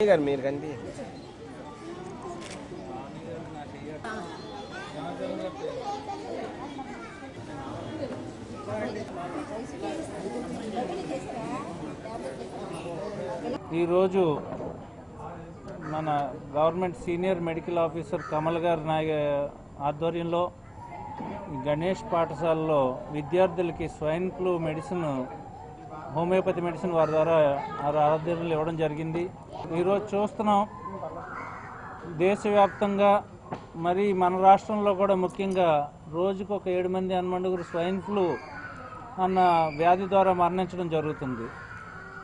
గారు మీరు కండి ఈరోజు మన government senior medical officer Kamal గారి నాయ ఆధ్వర్యంలో గణేష్ పాఠశాలలో విద్యార్థులకి swine flu medicine homeopathy medicine వారి ద్వారా వారి ఆధ్వర్యంలో ఇవ్వడం జరిగింది. ఈరోజు చూస్తున్నాం. దేశవ్యాప్తంగా మరి మన రాష్ట్రంలో కూడా ముఖ్యంగా రోజుకు ఒక ఏడు మంది హనుమండుగురు స్వైన్ ఫ్లూ అన్న వ్యాధి ద్వారా మరణించడం జరుగుతుంది.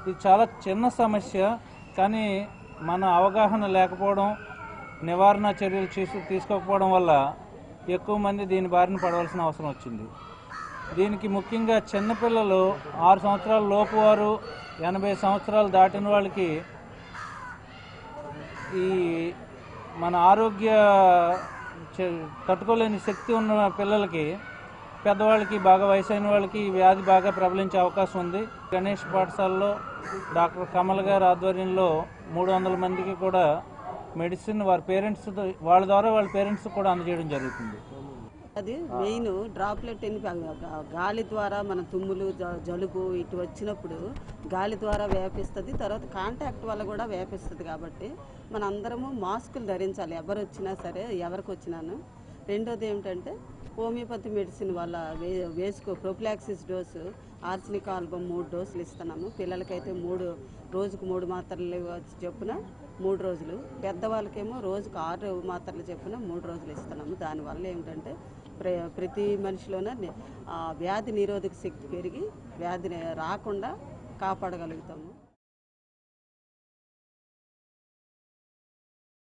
ఇది చాలా చిన్న సమస్య కానీ మన అవగాహన లేకపోవడం నివారణ చర్యలు తీసు తీసుకోకపోవడం వల్ల ఎక్కువ మంది దీని బారిన పడవలసిన అవసరం వచ్చింది. దీనికి ముఖ్యంగా చిన్నపిల్లలు ఆరు సంవత్సరాల లోపు వారు ఎనభై సంవత్సరాలు దాటిన వాళ్ళకి ఈ మన ఆరోగ్య తట్టుకోలేని శక్తి ఉన్న పిల్లలకి పెద్దవాళ్ళకి బాగా వయసైన వాళ్ళకి ఈ వ్యాధి బాగా ప్రబలించే అవకాశం ఉంది. గణేష్ పాఠశాలలో డాక్టర్ కమల్ గారి ఆధ్వర్యంలో మూడు వందల మందికి కూడా మెడిసిన్ వారి పేరెంట్స్ వాళ్ళ ద్వారా వాళ్ళ పేరెంట్స్ కూడా అందజేయడం జరుగుతుంది. అది మెయిన్ డ్రాప్లెట్ గా- గాలి ద్వారా మన తుమ్ములు జలుబు ఇటు వచ్చినప్పుడు గాలి ద్వారా వ్యాపిస్తుంది తర్వాత కాంటాక్ట్ వల్ల కూడా వ్యాపిస్తుంది కాబట్టి మన అందరము మాస్కులు ధరించాలి. ఎవరు వచ్చినా సరే ఎవరికి వచ్చినాను రెండోది ఏమిటంటే హోమియోపతి మెడిసిన్ వల్ల వే వేసుకో ప్రొఫిలాక్సిస్ డోసు ఆర్సినిక్ ఆల్బమ్ మూడు డోసులు ఇస్తున్నాము. పిల్లలకైతే మూడు రోజుకు మూడు మాత్రలు చెప్పున మూడు రోజులు. పెద్దవాళ్ళకేమో రోజుకు ఆరు మాత్రలు చెప్పున మూడు రోజులు ఇస్తున్నాము. దానివల్ల ఏమిటంటే ప్ర ప్రతి మనిషిలోన వ్యాధి నిరోధక శక్తి పెరిగి వ్యాధిని రాకుండా కాపాడగలుగుతాము.